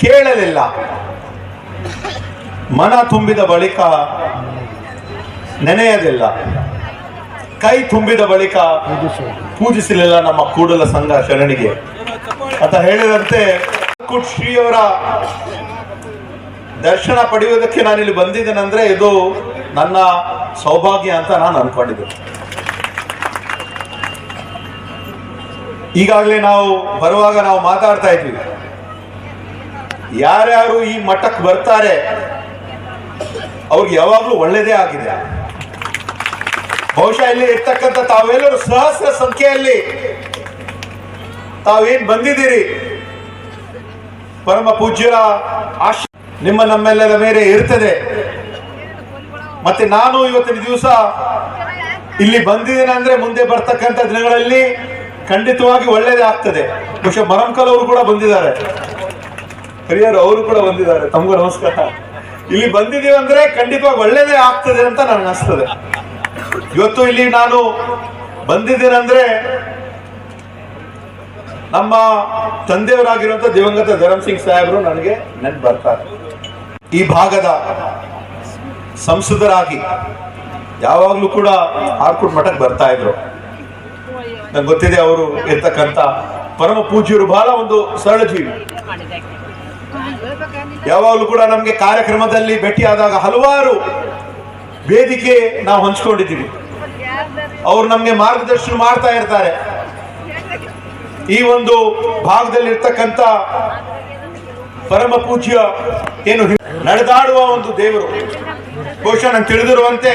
ಕೇಳಲಿಲ್ಲ. ಮನ ತುಂಬಿದ ಬಳಿಕ ನೆನೆಯಲಿಲ್ಲ. ಕೈ ತುಂಬಿದ ಬಳಿಕ ಪೂಜಿಸಲಿಲ್ಲ ನಮ್ಮ ಕೂಡಲ ಸಂಘ ಶರಣಿಗೆ. ಅಂತ ಹೇಳಿದಂತೆ ಶ್ರೀಯವರ ದರ್ಶನ ಪಡೆಯುವುದಕ್ಕೆ ನಾನಿಲ್ಲಿ ಬಂದಿದ್ದೇನೆಂದ್ರೆ ಇದು ನನ್ನ ಸೌಭಾಗ್ಯ ಅಂತ ನಾನು ಅನ್ಕೊಂಡಿದ್ದೆ. ಈಗಾಗಲೇ ನಾವು ಬರುವಾಗ ನಾವು ಮಾತಾಡ್ತಾ ಇದ್ವಿ. ಯಾರ್ಯಾರು ಈ ಮಠಕ್ಕೆ ಬರ್ತಾರೆ, ಅವ್ರಿಗೆ ಯಾವಾಗಲೂ ಒಳ್ಳೇದೇ ಆಗಿದೆ. ಬಹುಶಃ ಇಲ್ಲಿ ಇರ್ತಕ್ಕಂಥ ತಾವೆಲ್ಲರೂ ಸಹಸ್ರ ಸಂಖ್ಯೆಯಲ್ಲಿ ತಾವೇನ್ ಬಂದಿದ್ದೀರಿ? ಪರಮ ಪೂಜ್ಯರ ಆಶ್ ನಿಮ್ಮ ನಮ್ಮೆಲ್ಲರ ಮೇಲೆ ಇರ್ತದೆ ಮತ್ತೆ ನಾನು ಇವತ್ತಿನ ದಿವಸ ಇಲ್ಲಿ ಬಂದಿದ್ದೇನೆ ಅಂದ್ರೆ ಮುಂದೆ ಬರ್ತಕ್ಕಂಥ ದಿನಗಳಲ್ಲಿ ಖಂಡಿತವಾಗಿ ಒಳ್ಳೇದೇ ಆಗ್ತದೆ. ಬಹುಶಃ ಮರಂಕಲ್ ಅವರು ಕೂಡ ಬಂದಿದ್ದಾರೆ. ಹಿರಿಯರು, ಅವರು ಕೂಡ ಬಂದಿದ್ದಾರೆ. ತಮಗೂ ನಮಸ್ಕಾರ. ಇಲ್ಲಿ ಬಂದಿದ್ದೀವಿ ಅಂದ್ರೆ ಖಂಡಿತವಾಗಿ ಒಳ್ಳೇದೇ ಆಗ್ತದೆ ಅಂತ ನನಗೆ ಅನಿಸ್ತದೆ. ಇವತ್ತು ಇಲ್ಲಿ ನಾನು ಬಂದಿದ್ದೀನಂದ್ರೆ ನಮ್ಮ ತಂದೆಯವರಾಗಿರುವಂತ ದಿವಂಗತ ಧರಮ್ ಸಿಂಗ್ ಸಾಹೇಬರು ನನಗೆ ನೆನ್ಪು ಬರ್ತಾರೆ. ಈ ಭಾಗದ ಸಂಸದರಾಗಿ ಯಾವಾಗ್ಲೂ ಕೂಡ ಆರ್ಕೂಟ್ ಮಠಕ್ಕೆ ಬರ್ತಾ ಇದ್ರು. ನಂಗೆ ಗೊತ್ತಿದೆ ಅವರು ಇರ್ತಕ್ಕಂಥ ಪರಮ ಪೂಜ್ಯರು, ಬಹಳ ಒಂದು ಸರಳ ಜೀವಿ. ಯಾವಾಗಲೂ ಕೂಡ ನಮಗೆ ಕಾರ್ಯಕ್ರಮದಲ್ಲಿ ಭೇಟಿಯಾದಾಗ ಹಲವಾರು ವೇದಿಕೆ ನಾವು ಹಂಚ್ಕೊಂಡಿದ್ದೀವಿ. ಅವರು ನಮಗೆ ಮಾರ್ಗದರ್ಶನ ಮಾಡ್ತಾ ಇರ್ತಾರೆ. ಈ ಒಂದು ಭಾಗದಲ್ಲಿ ಇರ್ತಕ್ಕಂಥ ಪರಮ ಪೂಜ್ಯ ಏನು ನಡೆದಾಡುವ ಒಂದು ದೇವರು. ಬಹುಶಃ ನಂಗೆ ತಿಳಿದಿರುವಂತೆ